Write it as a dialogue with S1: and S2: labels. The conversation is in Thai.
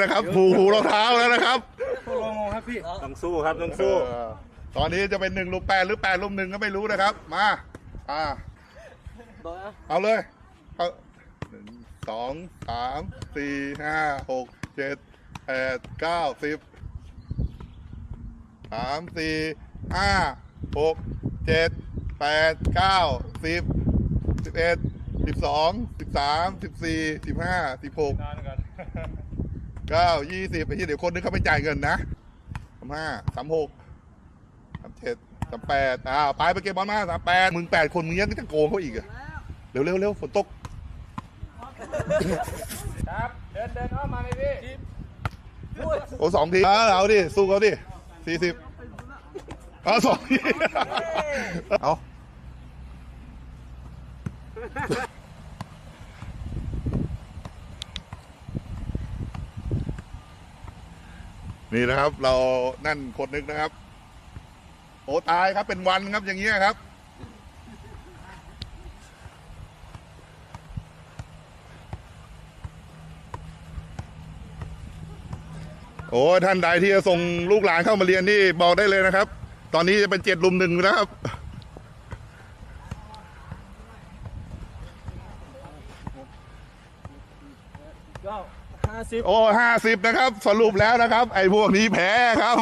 S1: นะครับผูกหูรองเท้าแล้วนะครับ
S2: ต้องสู้ครับต้องสู้
S1: เออตอนนี้จะเป็นหนึ่งลุมแปดหรือแปดลุมหนึ่งก็ไม่รู้นะครับ มาอ่าเอาเลยเอาหนึ่งสองสามสี่ห้าหกเจ็ดแปดเก้าสิบสามสี่ห้าหกเจ็ดแปดเก้าสิบสิบเอ็ดสิบสองสิบสามสิบสี่สิบห้าสิบหก
S2: นานกัน
S1: เก้ายี่สิบไอ้ที่เดี๋ยวคนนึงเขาไม่จ่ายเงินนะสามห้าสามหกสามเจ็ดสามแปดอ่าไปไปเก็บบอลมาสามแปดมึงแปดคนมึงยังจะโกงเขาอีกอะเร็วเร็วเร็วฝนตก
S2: ครับเดินเดินอ้อมมาเลยพี่
S1: โอ้สองทีเอาเอาดิสู้เขาดิสี่สิบเอาสองทีเอา นี่นะครับ เรานั่นคนนึงนะครับ โอ้ตายครับเป็นวันครับอย่างเงี้ยครับ โอ้ท่านใดที่จะส่งลูกหลานเข้ามาเรียนนี่บอกได้เลยนะครับ ตอนนี้จะเป็นเจ็ดลุมหนึ่งนะครับ
S2: ก็ห้าสิบ
S1: โอ้ห้าสิบนะครับ สรุปแล้วนะครับ ไอ้พวกนี้แพ้ครับ